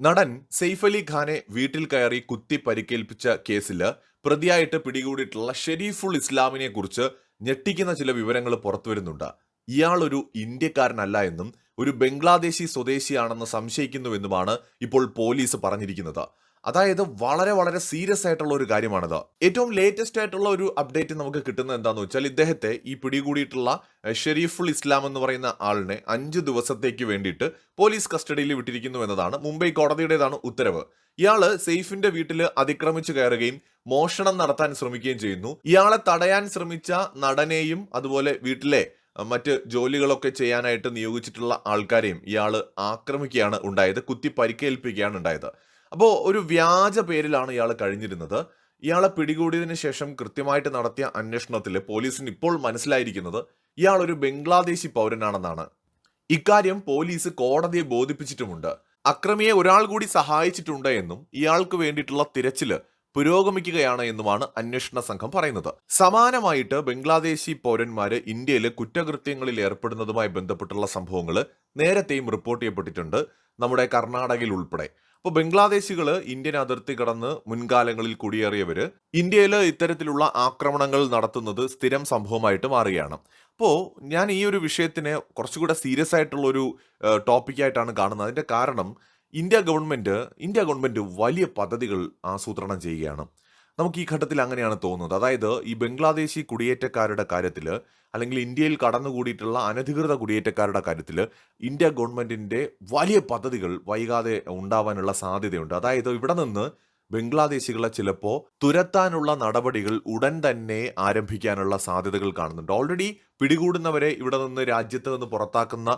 നടൻ സെയ്ഫ് അലി ഖാനെ വീട്ടിൽ കയറി കുത്തി പരിക്കേൽപ്പിച്ച കേസിൽ പ്രതിയായിട്ട് പിടികൂടിയിട്ടുള്ള ഷെരീഫുൾ ഇസ്ലാമിനെ കുറിച്ച് ഞെട്ടിക്കുന്ന ചില വിവരങ്ങൾ പുറത്തുവരുന്നുണ്ട് ഇയാൾ ഒരു ഇന്ത്യക്കാരനല്ല എന്നും ഒരു ബംഗ്ലാദേശി സ്വദേശിയാണെന്ന് സംശയിക്കുന്നുവെന്നുമാണ് ഇപ്പോൾ പോലീസ് പറഞ്ഞിരിക്കുന്നത്. അതായത് വളരെ വളരെ സീരിയസ് ആയിട്ടുള്ള ഒരു കാര്യമാണിത്. ഏറ്റവും ലേറ്റസ്റ്റ് ആയിട്ടുള്ള ഒരു അപ്ഡേറ്റ് നമുക്ക് കിട്ടുന്നത് എന്താണെന്ന് വെച്ചാൽ ഇദ്ദേഹത്തെ ഈ പിടികൂടിയിട്ടുള്ള ഷെരീഫുൾ ഇസ്ലാം എന്ന് പറയുന്ന ആളിനെ അഞ്ച് ദിവസത്തേക്ക് വേണ്ടിയിട്ട് പോലീസ് കസ്റ്റഡിയിൽ വിട്ടിരിക്കുന്നു എന്നതാണ് മുംബൈ കോടതിയുടേതാണ് ഉത്തരവ്. ഇയാൾ സെയ്ഫിന്റെ വീട്ടിൽ അതിക്രമിച്ചു കയറുകയും മോഷണം നടത്താൻ ശ്രമിക്കുകയും ചെയ്യുന്നു. ഇയാളെ തടയാൻ ശ്രമിച്ച നടനെയും അതുപോലെ വീട്ടിലെ മറ്റ് ജോലികളൊക്കെ ചെയ്യാനായിട്ട് നിയോഗിച്ചിട്ടുള്ള ആൾക്കാരെയും ഇയാൾ ആക്രമിക്കുകയാണ് ഉണ്ടായത് കുത്തി പരിക്കേൽപ്പിക്കുകയാണ് ഉണ്ടായത്. അപ്പോൾ ഒരു വ്യാജ പേരിലാണ് ഇയാൾ കഴിഞ്ഞിരുന്നത്. ഇയാളെ പിടികൂടിയതിനു ശേഷം കൃത്യമായിട്ട് നടത്തിയ അന്വേഷണത്തിൽ പോലീസിന് ഇപ്പോൾ മനസ്സിലായിരിക്കുന്നത് ഇയാൾ ഒരു ബംഗ്ലാദേശി പൗരനാണെന്നാണ്. ഇക്കാര്യം പോലീസ് കോടതിയെ ബോധിപ്പിച്ചിട്ടുമുണ്ട്. അക്രമിയെ ഒരാൾ കൂടി സഹായിച്ചിട്ടുണ്ട് എന്നും ഇയാൾക്ക് വേണ്ടിയിട്ടുള്ള തിരച്ചിൽ പുരോഗമിക്കുകയാണ് എന്നുമാണ് അന്വേഷണ സംഘം പറയുന്നത്. സമാനമായിട്ട് ബംഗ്ലാദേശി പൗരന്മാര് ഇന്ത്യയിൽ കുറ്റകൃത്യങ്ങളിൽ ഏർപ്പെടുന്നതുമായി ബന്ധപ്പെട്ടുള്ള സംഭവങ്ങൾ നേരത്തെയും റിപ്പോർട്ട് ചെയ്യപ്പെട്ടിട്ടുണ്ട് നമ്മുടെ കർണാടകയിൽ ഉൾപ്പെടെ. അപ്പോൾ ബംഗ്ലാദേശികൾ ഇന്ത്യൻ അതിർത്തി കടന്ന് മുൻകാലങ്ങളിൽ കുടിയേറിയവര് ഇന്ത്യയിൽ ഇത്തരത്തിലുള്ള ആക്രമണങ്ങൾ നടത്തുന്നത് സ്ഥിരം സംഭവമായിട്ട് മാറുകയാണ്. അപ്പോൾ ഞാൻ ഈ ഒരു വിഷയത്തിനെ കുറച്ചുകൂടെ സീരിയസ് ആയിട്ടുള്ള ഒരു ടോപ്പിക്കായിട്ടാണ് കാണുന്നത്. അതിന്റെ കാരണം ഇന്ത്യ ഗവൺമെന്റ് ഇന്ത്യ ഗവൺമെന്റ് വലിയ പദ്ധതികൾ ആസൂത്രണം ചെയ്യുകയാണ്. നമുക്ക് ഈ ഘട്ടത്തിൽ അങ്ങനെയാണ് തോന്നുന്നത്. അതായത് ഈ ബംഗ്ലാദേശി കുടിയേറ്റക്കാരുടെ കാര്യത്തിൽ അല്ലെങ്കിൽ ഇന്ത്യയിൽ കടന്നുകൂടിയിട്ടുള്ള അനധികൃത കുടിയേറ്റക്കാരുടെ കാര്യത്തിൽ ഇന്ത്യ ഗവൺമെന്റിന്റെ വലിയ പദ്ധതികൾ വൈകാതെ ഉണ്ടാവാനുള്ള സാധ്യതയുണ്ട്. അതായത് ഇവിടെ നിന്ന് ബംഗ്ലാദേശികളെ ചിലപ്പോൾ തുരത്താനുള്ള നടപടികൾ ഉടൻ തന്നെ ആരംഭിക്കാനുള്ള സാധ്യതകൾ കാണുന്നുണ്ട്. ഓൾറെഡി പിടികൂടുന്നവരെ ഇവിടെ നിന്ന് രാജ്യത്ത് നിന്ന് പുറത്താക്കുന്ന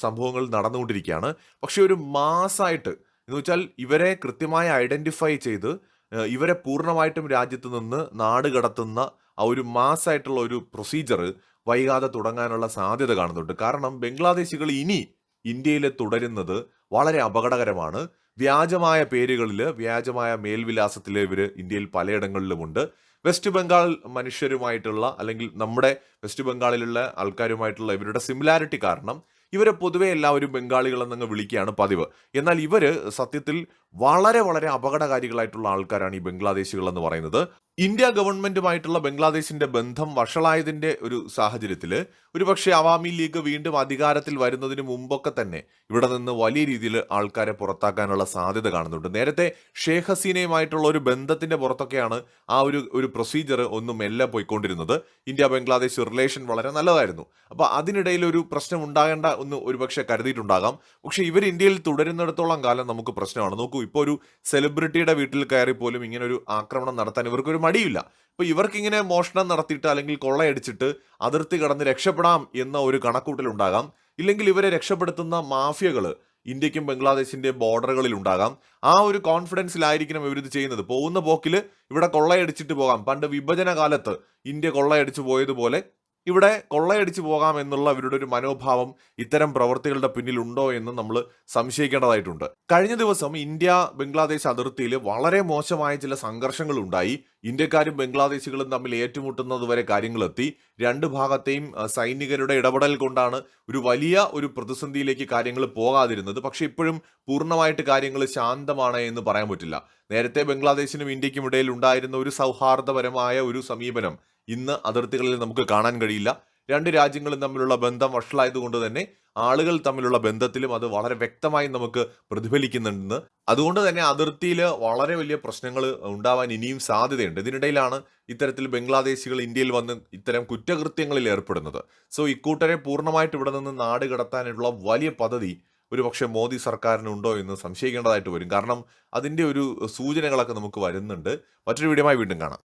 സംഭവങ്ങൾ നടന്നുകൊണ്ടിരിക്കുകയാണ്. പക്ഷേ ഒരു മാസമായിട്ട് എന്ന് വെച്ചാൽ ഇവരെ കൃത്യമായി ഐഡന്റിഫൈ ചെയ്ത് ഇവരെ പൂർണമായിട്ടും രാജ്യത്ത് നിന്ന് നാട് കടത്തുന്ന ആ ഒരു മാസമായിട്ടുള്ള ഒരു പ്രൊസീജിയർ വൈകാതെ തുടങ്ങാനുള്ള സാധ്യത കാണുന്നുണ്ട്. കാരണം ബംഗ്ലാദേശികൾ ഇനി ഇന്ത്യയിൽ തുടരുന്നത് വളരെ അപകടകരമാണ്. വ്യാജമായ പേരുകളിൽ വ്യാജമായ മേൽവിലാസത്തിൽ ഇവർ ഇന്ത്യയിൽ പലയിടങ്ങളിലുമുണ്ട്. വെസ്റ്റ് ബംഗാൾ മനുഷ്യരുമായിട്ടുള്ള അല്ലെങ്കിൽ നമ്മുടെ വെസ്റ്റ് ബംഗാളിലുള്ള ആൾക്കാരുമായിട്ടുള്ള ഇവരുടെ സിമിലാരിറ്റി കാരണം ഇവരെ പൊതുവെ എല്ലാവരും ബംഗാളികളെന്നങ്ങ് വിളിക്കുകയാണ് പതിവ്. എന്നാൽ ഇവർ സത്യത്തിൽ വളരെ വളരെ അപകടകാരികളായിട്ടുള്ള ആൾക്കാരാണ് ഈ ബംഗ്ലാദേശികൾ എന്ന് പറയുന്നത്. ഇന്ത്യ ഗവൺമെന്റുമായിട്ടുള്ള ബംഗ്ലാദേശിന്റെ ബന്ധം വഷളായതിന്റെ ഒരു സാഹചര്യത്തിൽ ഒരുപക്ഷെ അവാമി ലീഗ് വീണ്ടും അധികാരത്തിൽ വരുന്നതിന് മുമ്പൊക്കെ തന്നെ ഇവിടെ നിന്ന് വലിയ രീതിയിൽ ആൾക്കാരെ പുറത്താക്കാനുള്ള സാധ്യത കാണുന്നുണ്ട്. നേരത്തെ ഷേഖ് ഹസീനയുമായിട്ടുള്ള ഒരു ബന്ധത്തിന്റെ പുറത്തൊക്കെയാണ് ആ ഒരു ഒരു പ്രൊസീജിയർ ഒന്നും മെല്ലെ പോയിക്കൊണ്ടിരുന്നത്. ഇന്ത്യ ബംഗ്ലാദേശ് റിലേഷൻ വളരെ നല്ലതായിരുന്നു. അപ്പോൾ അതിനിടയിൽ ഒരു പ്രശ്നം ഉണ്ടാകേണ്ട ഒന്ന് ഒരുപക്ഷെ കരുതിയിട്ടുണ്ടാകാം. പക്ഷെ ഇവർ ഇന്ത്യയിൽ തുടരുന്നിടത്തോളം കാലം നമുക്ക് പ്രശ്നമാണ്. നോക്കൂ ഇപ്പോൾ ഒരു സെലിബ്രിറ്റിയുടെ വീട്ടിൽ കയറി പോലും ഇങ്ങനെ ഒരു ആക്രമണം നടത്താൻ ഇവർക്കൊരു മടിയില്ല. ഇപ്പൊ ഇവർക്കിങ്ങനെ മോഷണം നടത്തിയിട്ട് അല്ലെങ്കിൽ കൊള്ളയടിച്ചിട്ട് അതിർത്തി കടന്ന് രക്ഷപ്പെടാം എന്ന ഒരു കണക്കൂട്ടൽ ഉണ്ടാകാം. ഇല്ലെങ്കിൽ ഇവരെ രക്ഷപ്പെടുത്തുന്ന മാഫിയകൾ ഇന്ത്യക്കും ബംഗ്ലാദേശിന്റെ ബോർഡറുകളിൽ ഉണ്ടാകാം. ആ ഒരു കോൺഫിഡൻസിലായിരിക്കണം ഇവരിത് ചെയ്യുന്നത്. പോകുന്ന പോക്കിൽ ഇവിടെ കൊള്ളയടിച്ചിട്ട് പോകാം. പണ്ട് വിഭജന കാലത്ത് ഇന്ത്യ കൊള്ളയടിച്ചു പോയതുപോലെ ഇവിടെ കൊള്ളയടിച്ചു പോകാം എന്നുള്ള അവരുടെ ഒരു മനോഭാവം ഇത്തരം പ്രവൃത്തികളുടെ പിന്നിലുണ്ടോ എന്ന് നമ്മൾ സംശയിക്കേണ്ടതായിട്ടുണ്ട്. കഴിഞ്ഞ ദിവസം ഇന്ത്യ ബംഗ്ലാദേശ് അതിർത്തിയിൽ വളരെ മോശമായ ചില സംഘർഷങ്ങൾ ഉണ്ടായി. ഇന്ത്യക്കാരും ബംഗ്ലാദേശികളും തമ്മിൽ ഏറ്റുമുട്ടുന്നത് വരെ കാര്യങ്ങളെത്തി. രണ്ട് ഭാഗത്തെയും സൈനികരുടെ ഇടപെടൽ കൊണ്ടാണ് ഒരു വലിയ ഒരു പ്രതിസന്ധിയിലേക്ക് കാര്യങ്ങൾ പോകാതിരുന്നത്. പക്ഷെ ഇപ്പോഴും പൂർണമായിട്ട് കാര്യങ്ങൾ ശാന്തമാണ് എന്ന് പറയാൻ പറ്റില്ല. നേരത്തെ ബംഗ്ലാദേശിനും ഇന്ത്യക്കും ഇടയിൽ ഉണ്ടായിരുന്ന ഒരു സൗഹാർദ്ദപരമായ ഒരു സമീപനം ഇന്ന് അതിർത്തികളിൽ നമുക്ക് കാണാൻ കഴിയില്ല. രണ്ട് രാജ്യങ്ങളും തമ്മിലുള്ള ബന്ധം വഷളായതുകൊണ്ട് തന്നെ ആളുകൾ തമ്മിലുള്ള ബന്ധത്തിലും അത് വളരെ വ്യക്തമായി നമുക്ക് പ്രതിഫലിക്കുന്നുണ്ടെന്ന് അതുകൊണ്ട് തന്നെ അതിർത്തിയിൽ വളരെ വലിയ പ്രശ്നങ്ങൾ ഉണ്ടാവാൻ ഇനിയും സാധ്യതയുണ്ട്. ഇതിനിടയിലാണ് ഇത്തരത്തിൽ ബംഗ്ലാദേശികൾ ഇന്ത്യയിൽ വന്ന് ഇത്തരം കുറ്റകൃത്യങ്ങളിൽ ഏർപ്പെടുന്നത്. സോ ഇക്കൂട്ടരെ പൂർണമായിട്ട് ഇവിടെ നിന്ന് നാട് കടത്താനുള്ള വലിയ പദ്ധതി ഒരു പക്ഷേ മോദി സർക്കാരിനുണ്ടോ എന്ന് സംശയിക്കേണ്ടതായിട്ട് വരും. കാരണം അതിന്റെ ഒരു സൂചനകളൊക്കെ നമുക്ക് വരുന്നുണ്ട്. മറ്റൊരു വീഡിയോമായി വീണ്ടും കാണാം.